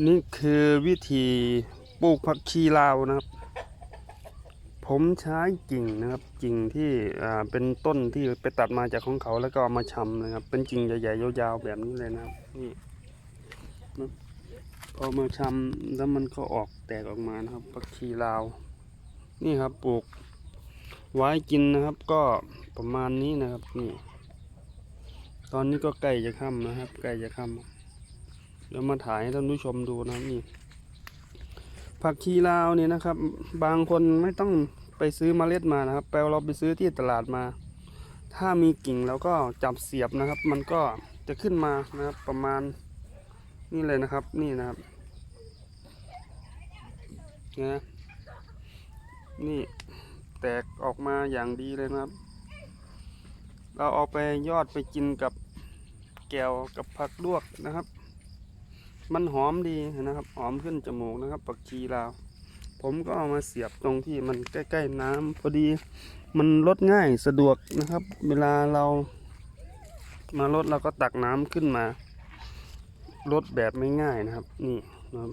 นี่คือวิธีปลูกผักชีลาวนะครับ ผมใช้กิ่งนะครับกิ่งที่เป็นต้นที่ไปตัดมาจากของเขาแล้วก็เอามาชำนะครับ เป็นกิ่งใหญ่ๆยาวๆแบบนี้เลยนะครับนี่พอมาชำแล้วมันก็ออกแตกออกมานะครับผักชีลาว นี่ครับปลูกไว้กินนะครับก็ประมาณนี้นะครับนี่ตอนนี้ก็ใกล้จะค่ำนะครับใกล้จะค่ำ เดี๋ยวมาถ่ายให้ท่านผู้ชมดูนะนี่ผักชีลาวเนี่ยนะครับ บางคนไม่ต้องไปซื้อเมล็ดมานะครับแปลว่าเราไปซื้อที่ตลาดมา ถ้ามีกิ่งเราก็จับเสียบนะครับ มันก็จะขึ้นมานะครับประมาณนี่เลยนะครับ นี่นะครับนะนี่แตกออกมาอย่างดีเลยนะครับ เราเอาไปยอดไปกินกับแก้วกับผักลวกนะครับ มันหอมดีนะครับ หอมขึ้นจมูกนะครับผักชีลาว ผมก็เอามาเสียบตรงที่มันใกล้ ๆ น้ำพอดี มันลดง่ายสะดวกนะครับ เวลาเรามาลดเราก็ตักน้ำขึ้นมาลดแบบไม่ง่ายนะครับ นี่นะครับ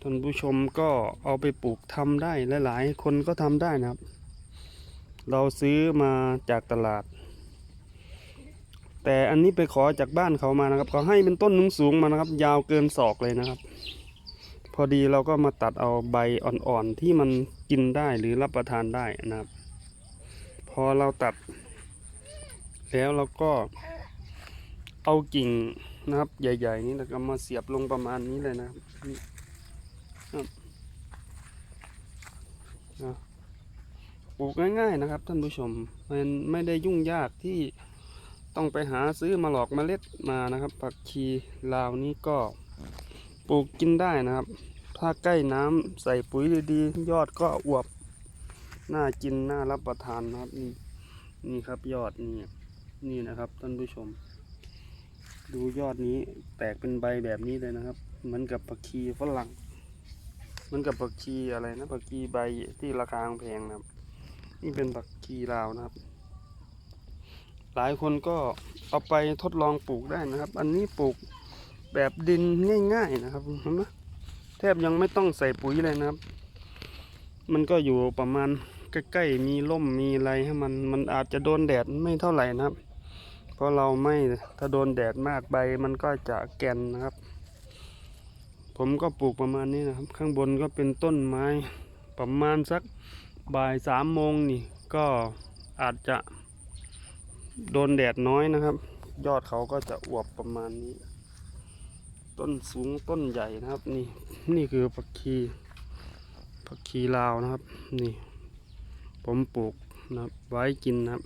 ท่านผู้ชมก็เอาไปปลูกทำได้หลาย ๆ คนก็ทำได้นะครับ เราซื้อมาจากตลาด แต่อันนี้ไปขอจากบ้านเขามานะครับเขาให้เป็นต้นสูงมานะครับ ยาวเกินศอกเลยนะครับ พอดีเราก็มาตัดเอาใบอ่อนๆที่มันกินได้หรือรับประทานได้นะครับ พอเราตัด แล้วเราก็เอากิ่งนะครับ ใหญ่ ๆ นี้แล้วก็มาเสียบลงประมาณนี้เลยนะครับนี่ครับปลูกง่าย ๆ นะครับ ท่านผู้ชมมันไม่ได้ยุ่งยากที่ ต้องไปหาซื้อมาหลอกเมล็ดมานะครับ ผักชีลาวนี้ก็ปลูกกินได้นะครับ ถ้าใกล้น้ำใส่ปุ๋ยดีๆ ยอดก็อวบน่ากินน่ารับประทานนะครับนี่นี่ครับยอดนี่นี่นะครับท่านผู้ชม ดูยอดนี้แตกเป็นใบแบบนี้เลยนะครับเหมือนกับผักชีฝรั่งเหมือนกับผักชีอะไรนะผักชีใบที่ราคาแพงนะครับ นี่เป็นผักชีลาวนะครับ หลายคนก็เอาไปทดลองปลูกได้นะครับ อันนี้ปลูกแบบดินง่าย ๆนะครับเห็นไหมแทบยังไม่ต้องใส่ปุ๋ยเลยนะครับ มันก็อยู่ประมาณใกล้ๆมีร่มมีอะไรให้มันมันอาจจะโดนแดดไม่เท่าไหร่นะครับ เพราะเราไม่ถ้าโดนแดดมากใบมันก็จะแก่นนะครับ ผมก็ปลูกประมาณนี้นะครับ ข้างบนก็เป็นต้นไม้ประมาณสักบ่ายสามโมงนี่ก็อาจจะ โดนแดดน้อยนะครับ ยอดเขาก็จะอวบประมาณนี้ ต้นสูงต้นใหญ่นะครับ นี่นี่คือผักชีผักชีลาวนะครับ นี่ ผมปลูกนะครับไว้กินนะครับ